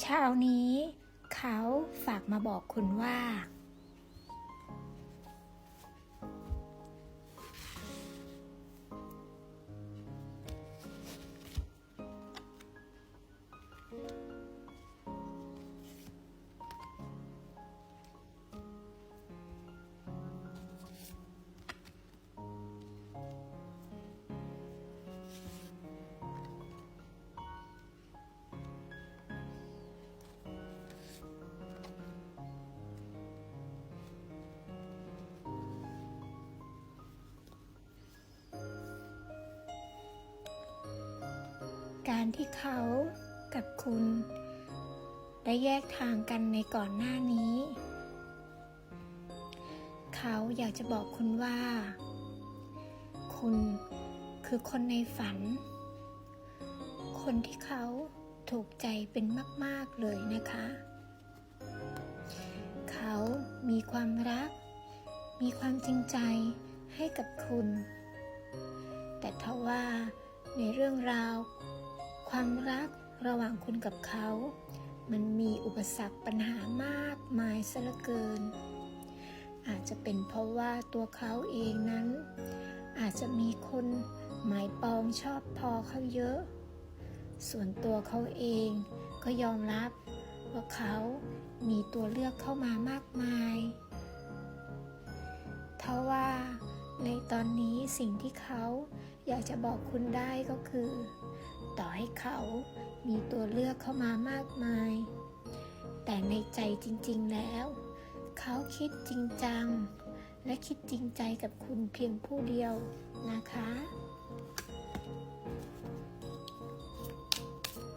เช้านี้ เขาฝากมาบอกคุณว่า การที่เขากับคุณ ได้แยกทางกันในก่อนหน้านี้ เขาอยากจะบอกคุณว่า คุณคือคนในฝัน คนที่เขาถูกใจเป็นมาก ๆ เลยนะคะ เขามีความรัก มีความจริงใจให้กับคุณ แต่ทว่าในเรื่องราว ความรักระหว่างคุณกับเขา มันมีอุปสรรคปัญหามากมายซะเหลือเกิน อาจจะเป็นเพราะว่าตัวเขาเองนั้น อาจจะมีคนหมายปองชอบพอเขาเยอะ ส่วนตัวเขาเองก็ยอมรับว่าเขามีตัวเลือกเข้ามามากมายทว่าในตอนนี้สิ่งที่เขาอยากจะบอกคุณได้ก็คือ ต่อให้เขามีตัวเลือกเข้ามามากมาย แต่ในใจจริงๆแล้ว เขาคิดจริงจัง และคิดจริงใจกับคุณเพียงผู้เดียวนะคะ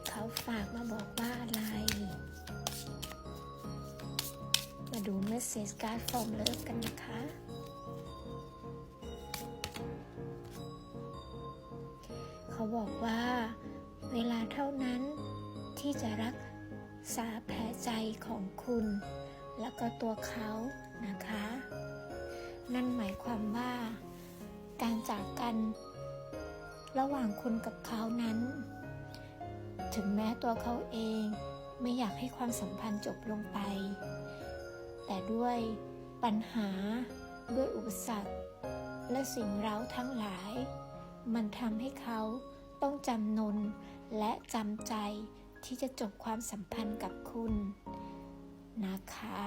เขาฝากมาบอกว่าอะไร มาดูเมสเซจการ์ดฟอร์มเลิฟกันนะคะเขาบอกว่า เวลาเท่านั้นที่จะรักษาแผลใจของคุณ แล้วก็ตัวเขานะคะ นั่นหมายความว่า การจากกัน ระหว่างคุณกับเขานั้น ถึงแม้ตัวเขาเองไม่อยากให้ความสัมพันธ์จบลงไป แต่ด้วยปัญหาด้วยอุปสรรค และสิ่งเร้าทั้งหลาย มันทำให้เขาต้องจำนน และจำใจที่จะจบความสัมพันธ์กับคุณนะคะ